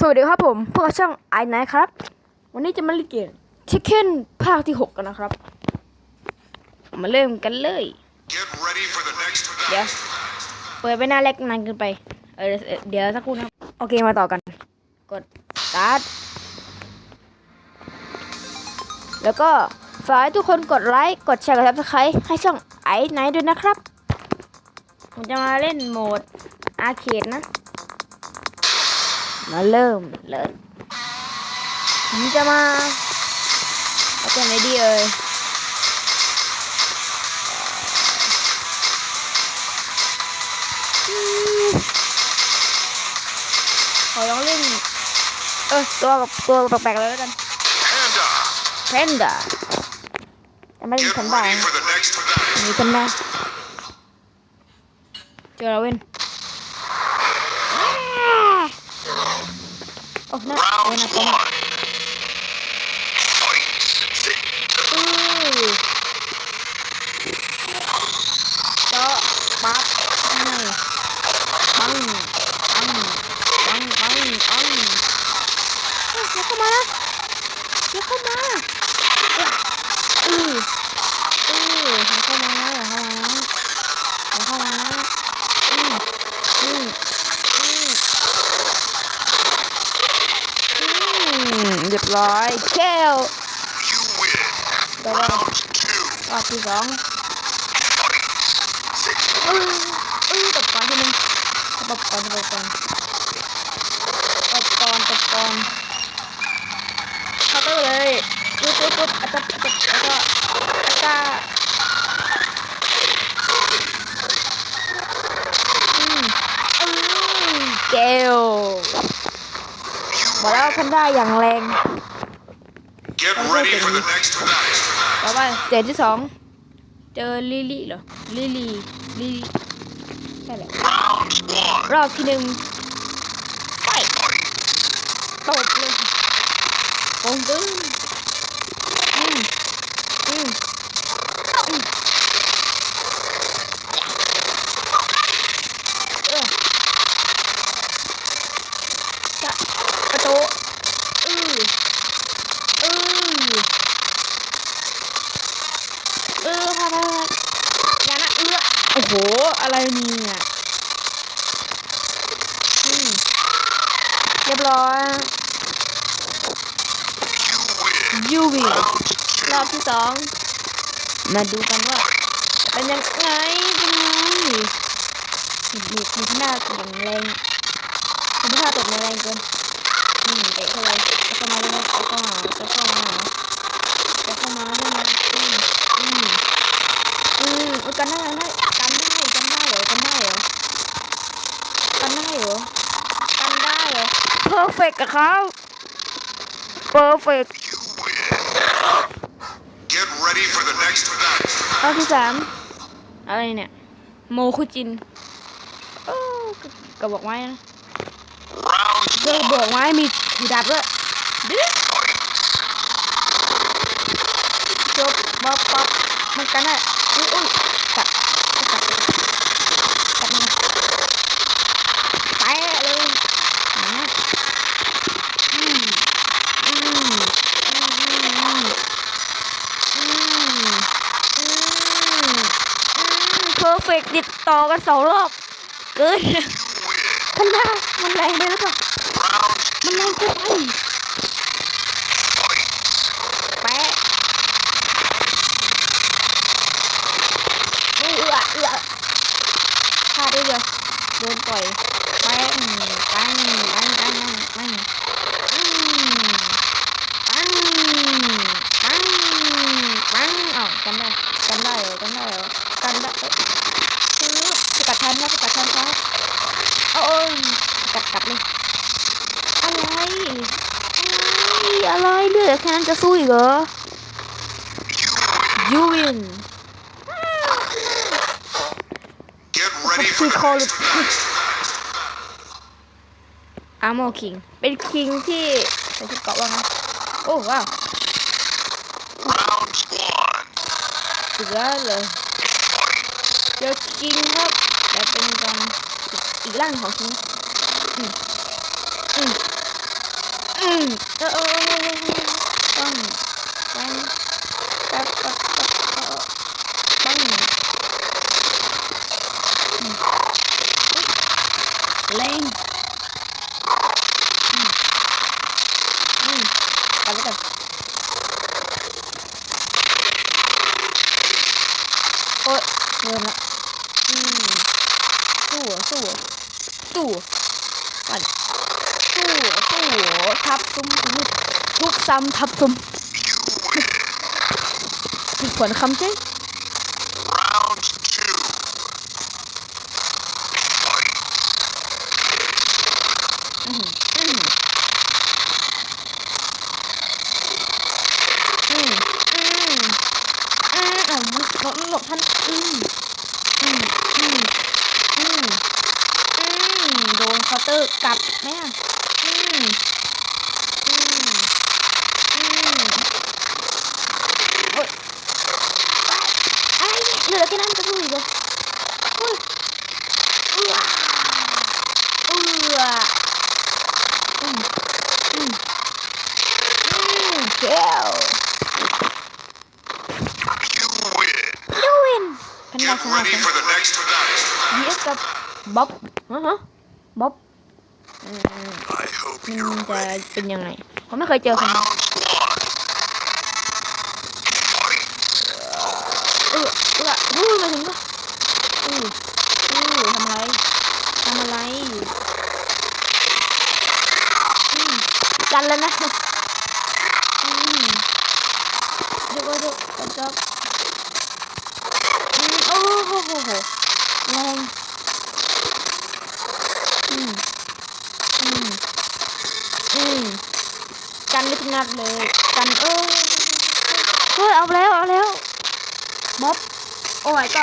สวัสดีครับผมพวกบช่องไอไนครับ วันนี้จะมาเล่นเกมชิคเก้นภาคที่6กันนะครับ มาเริ่มกันเลย Get ready for the next เดี๋ยว battle. เปิดไปหน้าแรกนานเกินไปเออเออเดี๋ยวสักครู่นะครับโอเคมาต่อกัน กด start แล้วก็ฝากให้ทุกคนกดไลค์กดแชร์กด subscribe ให้ช่องไอไนด้วยนะครับ ผมจะมาเล่นโหมดอาร์เคดนะ มาเริ่มเลยผมจะมาเอาตัวไหนดีเอ่ยอืมขอลองเล่นเออตัวกับตัวแปลกๆเลยแล้วกัน Panda, แพนด้าแต่ไม่เป็น get แพนด้า ready นะ for the next battle. มีกันนะเจอเราเว้น Oh, no. Round one. รียบร้อยแก้ว You win. เดี๋ยวเรา Round two. รอบที่สอง Fight. เออเออตบก่อนทีนึงตบก่อนตบก่อนตบก่อนตบก่อนเข้าเตอร์เลยปุ๊บปุ๊บปุ๊บอัตตะอัตตะแล้วก็อัตตะอืมอืมเกล บอกแล้วแพนด้าอย่างแรง Get ready for the next battle. ต่อไปสเตจที่สองเจอลิลี่เหรอลิลี่ลิลี่ใช่แหละ Round one. รอบที่หนึ่งไป Fight. ตบเลยโกงตึ้งอืมอืมอืมเออจะประตูอืออือเออพอพออย่านะเอื้อโอ้โห อะไรเนี่ยอืมเรียบร้อย You win. ยู วีรอบที่สองมาดูกันว่า เป็นยังไงเป็นไงมีมีมีที่หน้าอย่างแรงมีที่หน้าตกแรงเกินอืมเตะเข้าไปเข้ามาเลยเข้ามาเข้ามาเข้ามาเข้ามาอืมอืมอืมเออกันได้กันได้กันได้กันได้เหรอกันได้เหรอกันได้เหรอกันได้เหรอเพอร์เฟกต์อะครับเพอร์เฟก You win. Get ready for the next battle. รอบที่สามอะไรเนี่ย โมคุจินเออกระกระบอกไม้นะ Round กระบอกไม้มีถือดาบด้วยดื้อ fight. จบบ๊อบบ๊อบมันกันอะอุ้ยอุ้ยกัดกัดกัดกัดมันไปเลยนะอืมอืมอืมอืมอืมอืมอืมเพอร์เฟก ติดต่อกันสองรอบเกินมันแรงมันแรงไปหรือเปล่ามันแรงเกินไปแปะเออเอือเอือพลาดได้เดียวโดนต่อยแป้งปังปังปังปังปังอืมปังปังปังอ้าวกันได้กันได้เหรอกันได้เหรอกันได้เอ้ยซื้อสกัดทันนะสกัดทันครับเอาเอ้ยสกัดกลับเลยอะไรอะไรอะไรเห ลือแค่นั้นจะสู้อีกเหรอ You win. ยูวิน Get ready for คือ the คอล next battle. อาร์โมคิง เป็นคิงที่ใส่ชุดเกราะว่าไงโอ้ว้าว Round one. เสือเลย Fight. เจอคิงครับและเป็นการอีกอีกร่างของคิงอืมอืมอเออเออเออต้องต้องปั๊บปั๊บปั๊บเออต้องอืมอุ๊ยเล็งอืมอืมกลับไปกันโอ๊ย เริ่มละอืมสู้เหรอสู้เหรอสู้เหรอมาดิสู้เหรอสู้เหรอทับซุ้มอุ๊ยทุบซ้ำทับซุ้ม You win. ผิดผลคำใช่ Round two. Fight. อืมอืมอืมอืมอืมอะ หลบหลบท่านอืมอืมอืมอืมอืมโดนเคาน์เตอร์กลับไหมอะอืมอืมอืมโอ๊ยไอ้เหลือแค่นั้นจะสู้อีกเหรอเฮ้ยเอื้อเอื้อ อืมอืมอืมเกล You win. ยูวิน เป็นรา Get ชา ready for the next match. ดีเอสกับบ๊อบฮะฮะบ๊อบอืม I hope มัน you're จะ ready. เป็นยังไงผมไม่เคยเจอคน Round one. Fight. เออเอออู้มาถึงก็อู้อู้ทำอะไรทำอะไรอืมกันแล้วนะอืมเดี๋ยวเดี๋ยวเดี๋ยวเดี๋ยว โอ้โหโหโหแรงอืมอืมอืมกันไม่ทุกนัดเลยกันเออเฮ้ยเอาแล้วเอาแล้วบ๊อบโอ้ยก็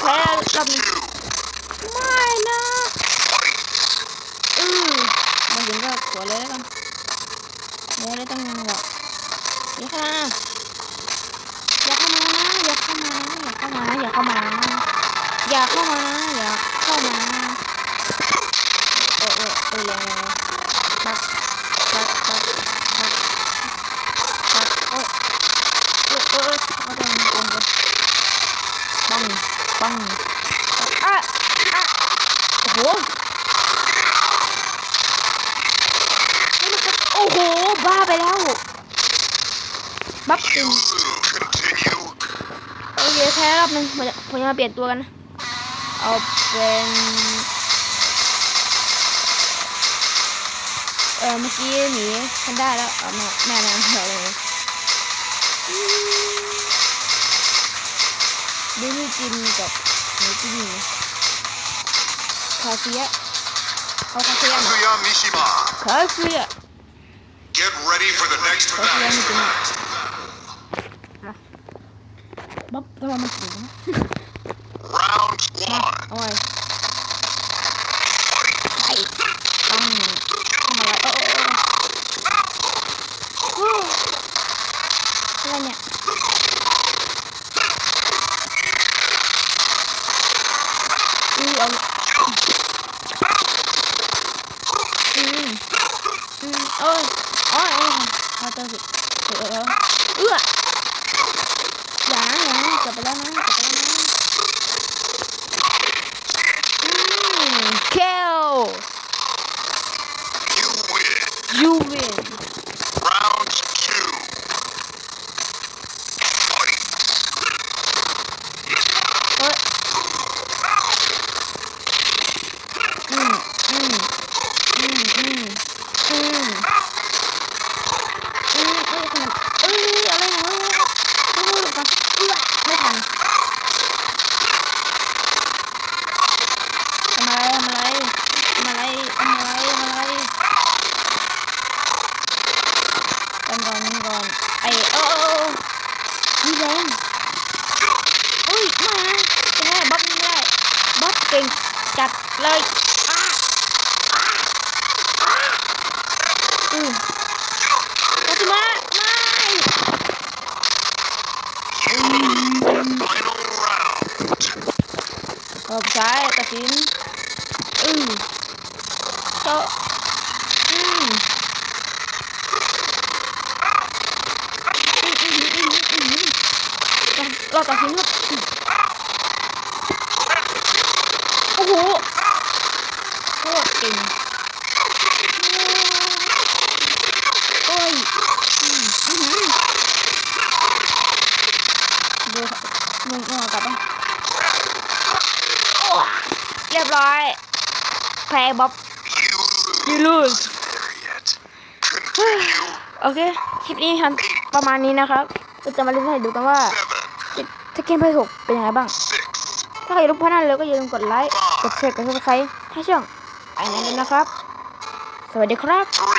แพ้รอบนี้ไม่นะอือมาถึงก็สวเลยแล้วกันเดี๋ยวเลยต้องแบบอย่าเข้ามาอย่าเข้ามานะอย่าเข้ามานะอย่า เข้ามา อย่าเข้ามา อย่าเข้ามาเออเออเออแรงแรงปักปักปักปักปักโอ้เออเออเออเอาตรงนี้ตรงนี้ปังปังอะอะโอ้โหโอ้โห บ้าไปแล้ว บัฟจริง lose. Continue. โอเคแพ้รอบนึงผมจะมาเปลี่ยนตัวกัน เอาเป็นเออเมื่อกี้หนีฉันได้แล้วเอาแม่แม่แม่เดี๋ยวเลยดูนี่จินกับหนูจินนี่คาเซียเอาคาเซียมาคาเซีย Get ready for the next match. จินบ๊อบทำไมมันถึง Round one. เอาไว้ไอ้ต้องทำอะไรเออเออเอออะไรเนี่ยอือเอาอืมอืมเอ้ยอ๋อเอ้ยเอาเจอสิเออเออเออเอื้ออย่านะอย่านะเกือบไปแล้วนะเกือบไปแล้วนะ Mm, kill. You win. You win. Round two. Fight. What? Mm, mm, mm, mm, mm. Mm, เอ้ยทำไมเอ้ยอะไรนะเอ้ยหลบก่อนเอื้อไม่ทันทำอะไรทำอะไรทำอะไรทำอะไรทำอะไรกันก่อนกันก่อนไอ้เออเออเออมีแรงเอ้ยไม่นะไม่ได้บ๊อบไม่ได้บ๊อบเก่งจัดเลยอ้าอ้าอ้าอือกัตมาไม่ Final round. รอบซ้ายตัดสินอือเจาะอืม รอ ตัดสินครับโอ้โหโคตรเก่งโอ้ยอืมดูมึงมึงเอากลับไปเรียบร้อยแพ้บ๊อบ You you lose there yet. Continue. โอเค คลิปนี้ทำประมาณนี้นะครับเราจะมาเล่นให้ดูกันว่า ถ้าเกมไพ่หกเป็นยังไงบ้าง ถ้าใครรู้พนันแล้วก็อย่าลืมกดไลค์ กดแชร์ กดซับสไครต์ให้ช่องไอ้นั่นด้วยนะครับ สวัสดีครับ